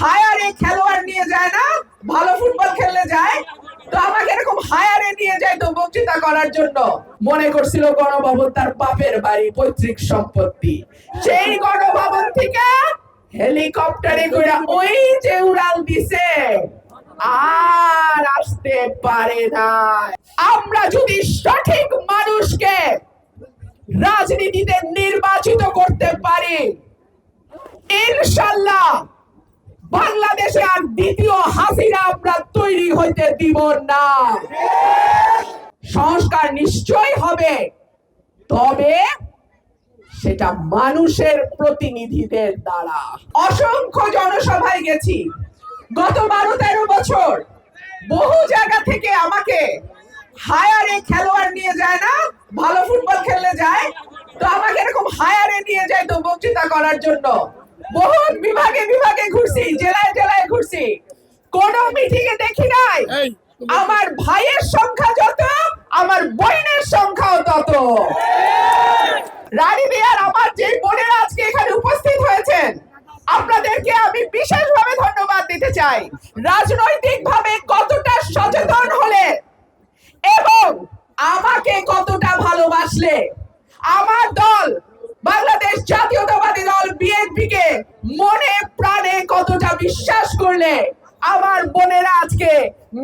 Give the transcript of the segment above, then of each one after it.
হায়ারে খেলোয়াড় নিয়ে যায় না, ভালো ফুটবল খেললে যায়। তো আমাকে এরকম হায়ারে নিয়ে যায় তো বক্তৃতা করার জন্য মনে করছিল গণভবন তার বাপের বাড়ি, পৈতৃক সম্পত্তি। সেই গণভবন থেকে হেলিকপ্টারে করে ওই যে উড়াল দিছে, আর আসতে পারে না। আমরা যদি সঠিক মানুষকে রাজনীতিতে নির্বাচিত করতে পারি, ইনশাল্লাহ বাংলাদেশে আর দ্বিতীয় হাসিনা আমরা তৈরি হইতে দিব না। সংস্কার নিশ্চয় হবে, তবে সেটা মানুষের প্রতিনিধিদের দ্বারা। অসংখ্য জনসভায় গেছি। গত বারো তেরো বছর বহু জায়গা থেকে আমাকে হায়ারে খেলোয়াড় নিয়ে যায় না, ভালো ফুটবল খেললে যায়, তো আমাকে এরকম হায়ারে নিয়ে যায় তো বক্তৃতা করার জন্য। বহুত বিভাগে বিভাগে ঘুরছি জেলায় জেলায় ঘুরছি। কোন মিটিং এ দেখি নাই। আমার ভাইয়ের সংখ্যা যত আমার বোনের সংখ্যাও তত। রানী বিয়ার আমার যে বোনেরা আজকে এখানে উপস্থিত হয়েছেন আপনাদেরকে আমি বিশেষভাবে ধন্যবাদ দিতে চাই। রাজনৈতিক ভাবে কতটা সচেতন হলে এবং আমাকে কতটা ভালোবাসলে। আমার দল বাংলাদেশ জাতীয়তাবাদী দল বিএনপি কে মনে প্রাণে কতটা বিশ্বাস করলে আমার বোনেরা আজকে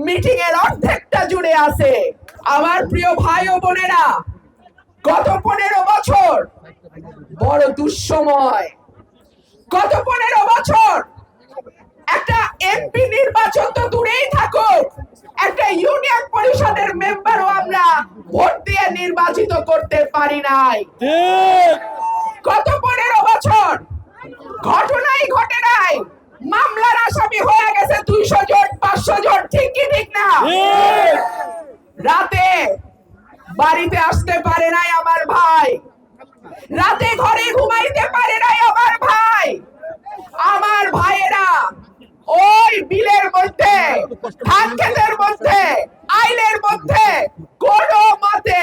মিটিং এর অর্ধেকটা জুড়ে আছে। আমার প্রিয় ভাই ও বোনেরা গত পনেরো বছর বড় দুঃসময়। গত পনেরো বছর একটা এমপি নির্বাচন তো দূরেই থাকুক একটা ইউনিয়ন পরিষদের মেম্বারও আমরা ভোট দিয়ে নির্বাচিত করতে পারি নাই। গত পনেরো বছর ঘটনাই ঘটে নাই। মামলার আসামি হয়ে গেছে দুইশো জন পাঁচশো জন ঠিক কি ঠিক। না রাতে বাড়িতে আসতে পারে নাই আমার ভাই। রাতে ঘরে ঘুমাইতে পারে নাই আমার আমার ভাইয়েরা ওই বিলের মধ্যে ধান ক্ষেতের মধ্যে আইলের মধ্যে কোন মতে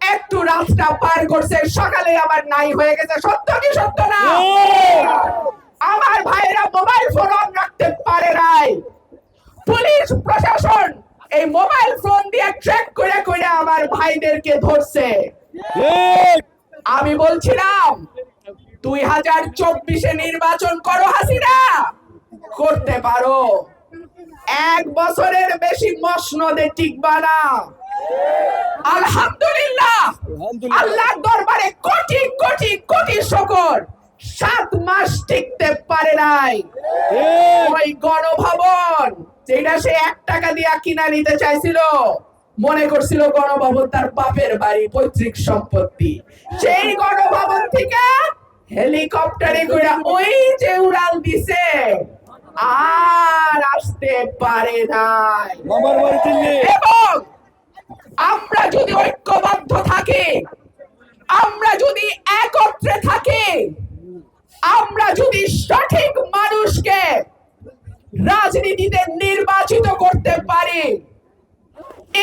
একটু রাস্তা পার করছে সকালে আবার হয়ে গেছে সত্য কি সত্য না? আমার ভাইয়েরা মোবাইল ফোন অন রাখতে পারে নাই। পুলিশ প্রশাসন এই মোবাইল ফোন দিয়ে ট্র্যাক করে করে আমার ভাইদেরকে ধরছে। আমি বলছিলাম দুই হাজার চব্বিশে নির্বাচন করো হাসিনা। করতে পারো। এক বছরের বেশি মসনদে টিকবা না। আলহামদুলিল্লাহ আল্লাহর দরবারে কোটি কোটি কোটি শকর। সাত মাস টিকতে পারে নাই। ওই গণভবন যেটা সে এক টাকা দিয়ে কিনা নিতে চাইছিল মনে করছিল গণভবন তার বাপের বাড়ি পৈতৃক সম্পত্তি। সেই গণভবন থেকে হেলিকপ্টারে করে ওই যে উড়াল দিছে আর আসতে পারে নাই। এবং আমরা যদি ঐক্যবদ্ধ থাকি। আমরা যদি একত্রে থাকি, আমরা যদি সঠিক মানুষকে রাজনীতিতে নির্বাচিত করতে পারি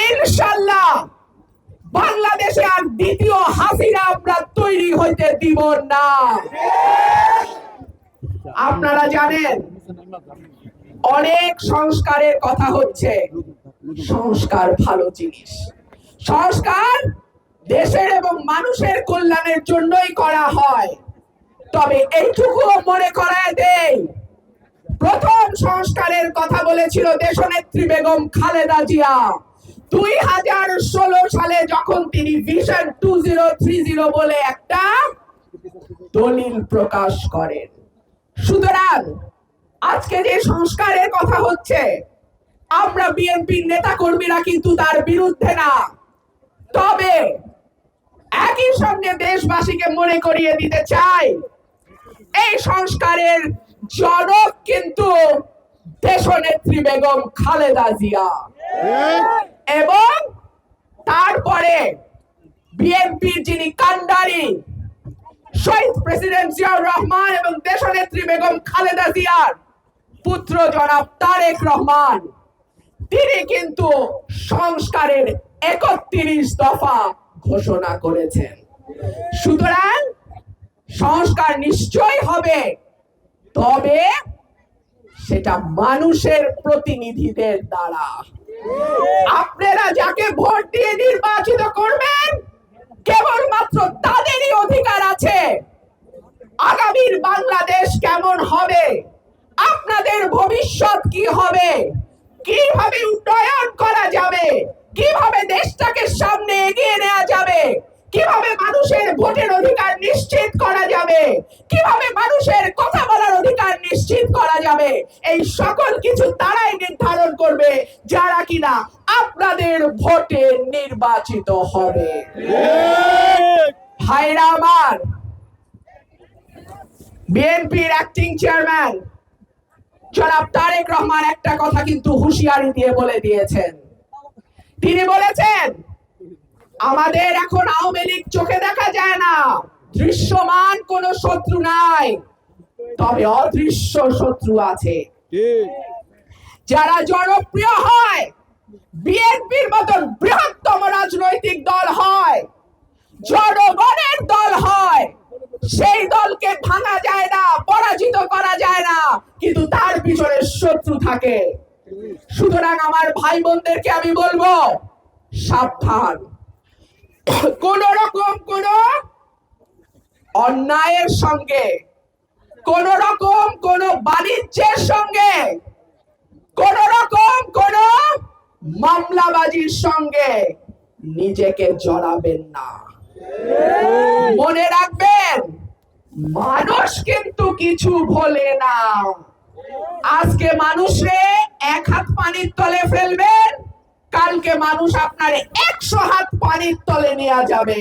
ইনশাল্লাহ বাংলাদেশে আর দ্বিতীয় হাসিনা আমরা তৈরি হইতে দিব না। আপনারা জানেন, অনেক সংস্কারের কথা হচ্ছে, সংস্কার ভালো জিনিস। সংস্কার দেশের এবং মানুষের কল্যাণের জন্যই করা হয়। তবে এইটুকুও মনে করায় দেই, প্রথম সংস্কারের কথা বলেছিল দেশনেত্রী বেগম খালেদা জিয়া। দুই হাজার ষোলো সালে যখন তিনি vision two zero three zero বলে একটা দলিল প্রকাশ করেন। সুতরাং আজকে যে সংস্কারের কথা হচ্ছে, আমরা বিএনপির নেতা কর্মীরা কিন্তু তার বিরুদ্ধে না। তবে একই সঙ্গে দেশবাসীকে মনে করিয়ে দিতে চাই, এই সংস্কারের জনক কিন্তু দেশনেত্রী বেগম খালেদা জিয়া। এবং তারপরে বিএনপির যিনি কান্ডারি শহীদ প্রেসিডেন্ট জিয়াউর রহমান এবং দেশনেত্রী বেগম খালেদা জিয়ার পুত্র জনাব তারেক রহমান, তিনি কিন্তু সংস্কারের একত্রিশ দফা ঘোষণা করেছেন। সুতরাং সংস্কার নিশ্চয় হবে, তবে সেটা মানুষের প্রতিনিধিদের দ্বারা। আপনারা যাকে ভোট দিয়ে নির্বাচিত করবেন, কেবলমাত্র তাদেরই অধিকার আছে। আগামীর বাংলাদেশ কেমন হবে? আপনাদের ভবিষ্যৎ কি হবে? কীভাবে কীভাবে দেশটাকে সামনে এগিয়ে নেওয়া যাবে? কীভাবে মানুষের ভোটের অধিকার নিশ্চিত করা যাবে? কীভাবে মানুষের কথা বলার অধিকার নিশ্চিত করা যাবে? এই সকল কিছু তারাই নির্ধারণ করবে, যারা কিনা আপনাদের ভোটে নির্বাচিত হবে। আমার, বিএনপির অ্যাক্টিং চেয়ারম্যান জনাব তারেক রহমান একটা কথা কিন্তু হুঁশিয়ারি দিয়ে বলে দিয়েছেন। তিনি বলেছেন আমাদের এখন আওয়ামী লীগ চোখে দেখা যায় না। দৃশ্যমান কোন শত্রু নাই তবে অদৃশ্য শত্রু আছে। যারা জনপ্রিয় হয় বিএনপির মতন বৃহত্তম রাজনৈতিক দল হয় জনগণের দল হয় সেই দলকে ভাঙা যায় না পরাজিত করা যায় না কিন্তু তার পিছনে শত্রু থাকে। সুতরাং আমার ভাই বোনদেরকে আমি বলব, সাবধান। কোন রকম কোন অন্যায়ের সঙ্গে, কোন রকম কোন বাণিজ্যের সঙ্গে, কোন রকম কোন মামলাবাজির সঙ্গে নিজেকে জড়াবেন না। মনে রাখবেন, মানুষ কিন্তু কিছু ভোলে না। আজকে মানুষে এক হাত পানির তলে ফেলবেন, কালকে মানুষ আপনার একশো হাত পানির তলে নেওয়া যাবে।